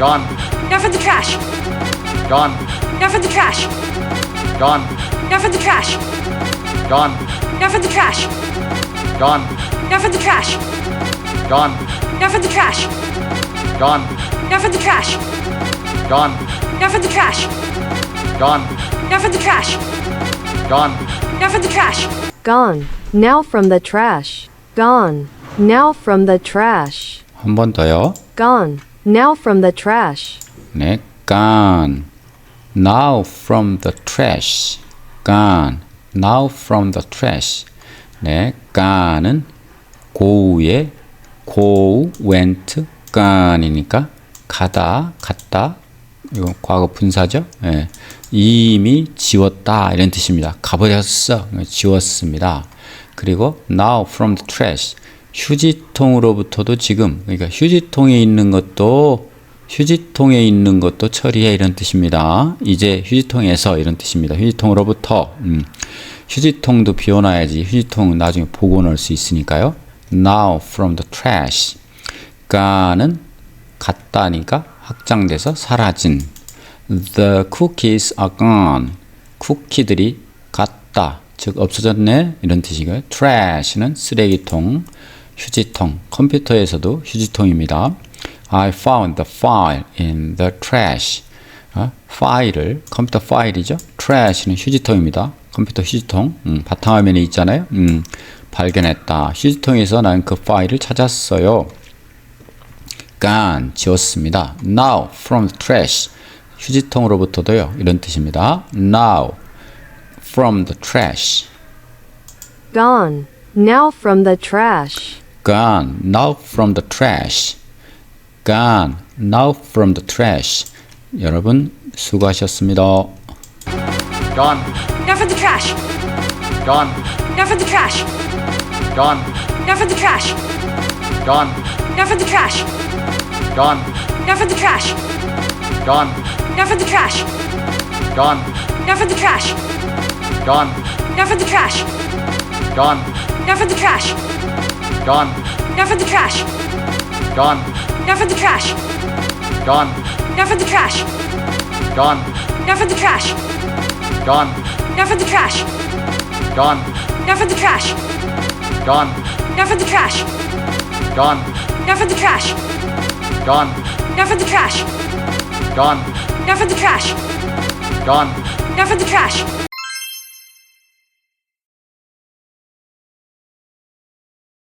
Gone. Now for the trash. Gone. Now for the trash. Gone. Now for the trash. Gone. Now for the trash. Gone. Now for the trash. Gone. Now for the trash. Gone. Now for the trash. Gone. Now for the trash. Gone. Now for the trash. Gone. Now for the trash. Gone. Now from the trash. Gone. Now from the trash. 한 번 더요. Gone. Now from the trash. 네, gone. Now from the trash. Gone. Now from the trash. 네, gone은 go의 go, went, gone이니까 가다, 갔다. 이거 과거 분사죠. 예. 이미 지웠다 이런 뜻입니다. 가버렸어. 지웠습니다. 그리고 now from the trash. 휴지통으로부터도 지금 그러니까 휴지통에 있는 것도 휴지통에 있는 것도 처리해 이런 뜻입니다. 이제 휴지통에서 이런 뜻입니다. 휴지통으로부터 음, 휴지통도 비워놔야지 휴지통 나중에 보고 넣을 수 있으니까요. Now from the trash. 가는 갔다니까 확장돼서 사라진. The cookies are gone. 쿠키들이 갔다. 즉 없어졌네 이런 뜻이고요. Trash는 쓰레기통, 휴지통. 컴퓨터에서도 휴지통입니다. I found the file in the trash. 어? 파일을 컴퓨터 파일이죠. trash는 휴지통입니다. 컴퓨터 휴지통 음, 바탕화면에 있잖아요. 음, 발견했다. 휴지통에서 난 그 파일을 찾았어요. gone 지웠습니다. Now from the trash 휴지통으로부터도요. 이런 뜻입니다. Now from the trash. Gone. Now from the trash. Gone now from the trash. Gone now from the trash. 여러분 수고하셨습니다. Gone. Now for the trash. Gone. Now for the trash. Gone. Now for the trash. Gone. Now for the trash. Gone. Now for the trash. Gone. Now for the trash. Gone. Now for the trash. Gone. Now for the trash. Gone. Now for the trash. Gone. Now for the trash. Gone. Now for the trash. Gone. Now for the trash. Gone. Now for the trash. Gone. Now for the trash. Gone. Now for the trash. Gone. Now for the trash. Gone. Now for the trash. Gone. Now for the trash. Gone. For the trash. Gone. For the trash.